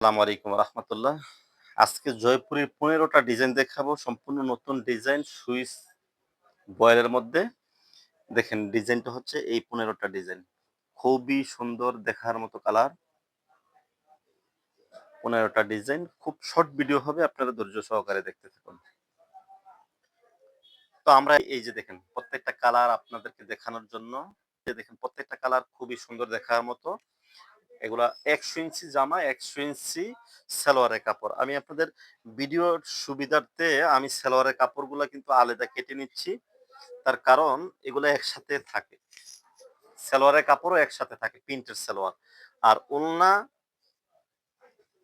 আসসালামু আলাইকুম রহমতুল্লাহ। আজকে জয়পুরের পনেরোটা ডিজাইন দেখাবো। সম্পূর্ণ নতুন ডিজাইন সুইচ বয়েলের মধ্যে। দেখেন ডিজাইনটা হচ্ছে এই পনেরোটা ডিজাইন খুবই সুন্দর দেখার মতো কালার পনেরোটা ডিজাইন খুব শর্ট ভিডিও হবে, আপনারা ধৈর্য সহকারে দেখতে থাকুন। তো আমরা এই যে দেখেন, প্রত্যেকটা কালার আপনাদেরকে দেখানোর জন্য। দেখেন, প্রত্যেকটা কালার খুবই সুন্দর দেখার মতো। এগুলা একশো ইঞ্চি জামা একশো ইঞ্চি সালোয়ারের কাপড়। আমি আপনাদের ভিডিওর সুবিধার্থে আমি সালোয়ারের কাপড়গুলো কিন্তু আলাদা কেটে নিচ্ছি। তার কারণ এগুলো একসাথে থাকে। সালোয়ারের কাপড়ও একসাথে থাকে, প্রিন্টের সালোয়ার। আর ওলনা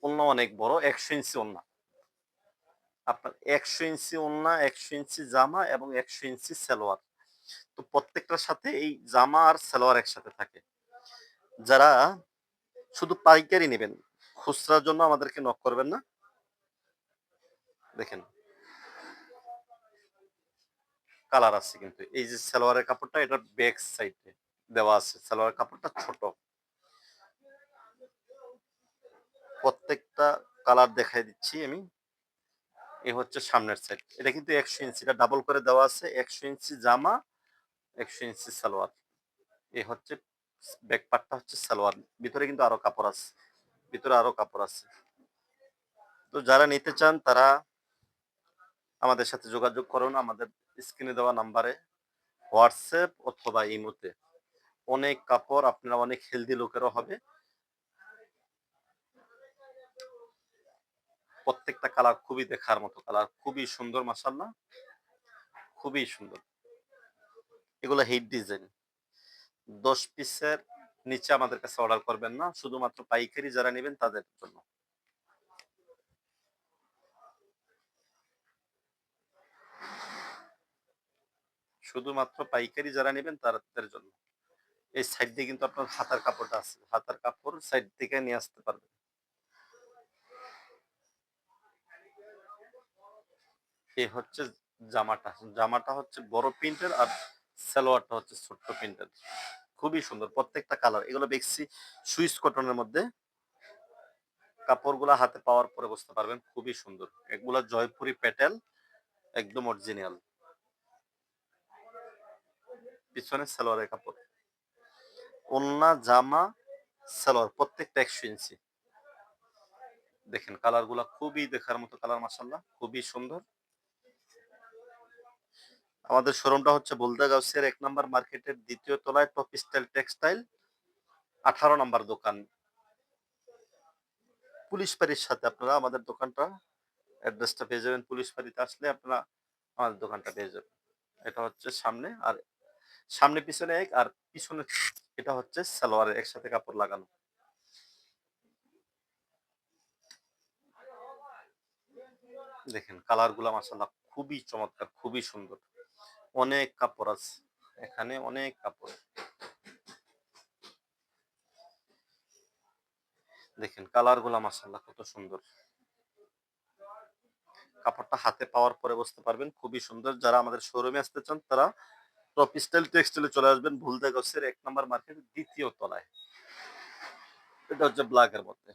ওলনা অনেক বড় একশো ইঞ্চি ওলনা। আপনার একশো ইঞ্চি ওলনা একশো ইঞ্চি জামা এবং একশো ইঞ্চি সালোয়ার। তো প্রত্যেকটার সাথে এই জামা আর সালোয়ার একসাথে থাকে। যারা শুধু পাইকারি নেবেন। খুচরার জন্য আমাদেরকে নক করবেন না। দেখেন। কালার আছে কিন্তু। এই যে সালোয়ারের কাপড়টা, এটা ব্যাক সাইডে দেওয়া আছে। সালোয়ারের কাপড়টা ছোট। প্রত্যেকটা কালার দেখাই দিচ্ছি আমি। এ হচ্ছে সামনের সাইড এটা কিন্তু একশো ইঞ্চি, এটা ডাবল করে দেওয়া আছে। একশো ইঞ্চি জামা, একশো ইঞ্চি সালোয়ার। এ হচ্ছে ব্যাক পার্টটা হচ্ছে সালোয়ার, ভিতরে কিন্তু আরও কাপড় আছে, ভিতরে আরও কাপড় আছে। তো যারা নিতে চান তারা আমাদের সাথে যোগাযোগ করুন, আমাদের স্ক্রিনে দেওয়া নাম্বারে, হোয়াটসঅ্যাপ অথবা ইমোতে। অনেক কাপড় আপনারা অনেক হেলদি লোকেরও হবে। প্রত্যেকটা কালার খুবই দেখার মতো কালার, খুবই সুন্দর মাসাল্লাহ খুবই সুন্দর। এগুলো হিট ডিজাইন দশ পিসের নিচে আমাদের কাছে অর্ডার করবেন না, শুধুমাত্র পাইকারি যারা নেবেন তাদের জন্য। শুধুমাত্র পাইকারি যারা নেবেন তাদের জন্য। এই সাইড দিয়ে কিন্তু আপনার হাতার কাপড়টা আছে, হাতার কাপড় সাইড থেকে নিয়ে আসতে পারবেন। এই হচ্ছে জামাটা জামাটা হচ্ছে বড় প্রিন্টের আর সালোয়ারটা হচ্ছে ছোট্ট প্রিন্টের খুবই সুন্দর, প্রত্যেকটা কালার। এগুলো দেখছি সুইস কটনের মধ্যে। কাপড়গুলা হাতে পাওয়ার পরে বুঝতে পারবেন, খুবই সুন্দর। এগুলা জয়পুরি প্যাটেল, একদম অরিজিনাল। পিছনে সালোয়ারের কাপড়। ওন্না, জামা, সালোয়ার, প্রত্যেকটা একশো ইঞ্চি। দেখেন কালারগুলা খুবই দেখার মতো কালার মাসাল্লাহ খুবই সুন্দর। আমাদের শোরুমটা হচ্ছে বুলদা গাউসিয়ার এক নম্বর মার্কেটের দ্বিতীয় তলায় টপ স্টাইল টেক্সটাইল আঠারো নম্বর দোকান। পুলিশ বাড়ির সাথে আপনারা আমাদের দোকানটা অ্যাড্রেসটা পেয়ে যাবেন। পুলিশ বাড়িতে আসলে আপনারা আমাদের দোকানটা পেয়ে যাবেন। এটা হচ্ছে সামনে আর সামনে পিছনে এক আর পিছনে এটা হচ্ছে সালোয়ারের একসাথে কাপড় লাগানো। দেখেন কালারগুলা মাসাল্লাহ খুবই চমৎকার, খুবই সুন্দর। অনেক কাপড় আছে। এখানে অনেক কাপড়। দেখেন কালারগুলা মাসাল্লাহ কত সুন্দর। কাপড়টা হাতে পাওয়ার পরে বুঝতে পারবেন খুবই সুন্দর। যারা আমাদের শোরুমে আসতে চান, তারা টপ স্টাইল টেক্সটাইলে চলে আসবেন ভুলদা গছের এক নম্বর মার্কেট দ্বিতীয় তলায়। এটা হচ্ছে ব্ল্যাকের মধ্যে।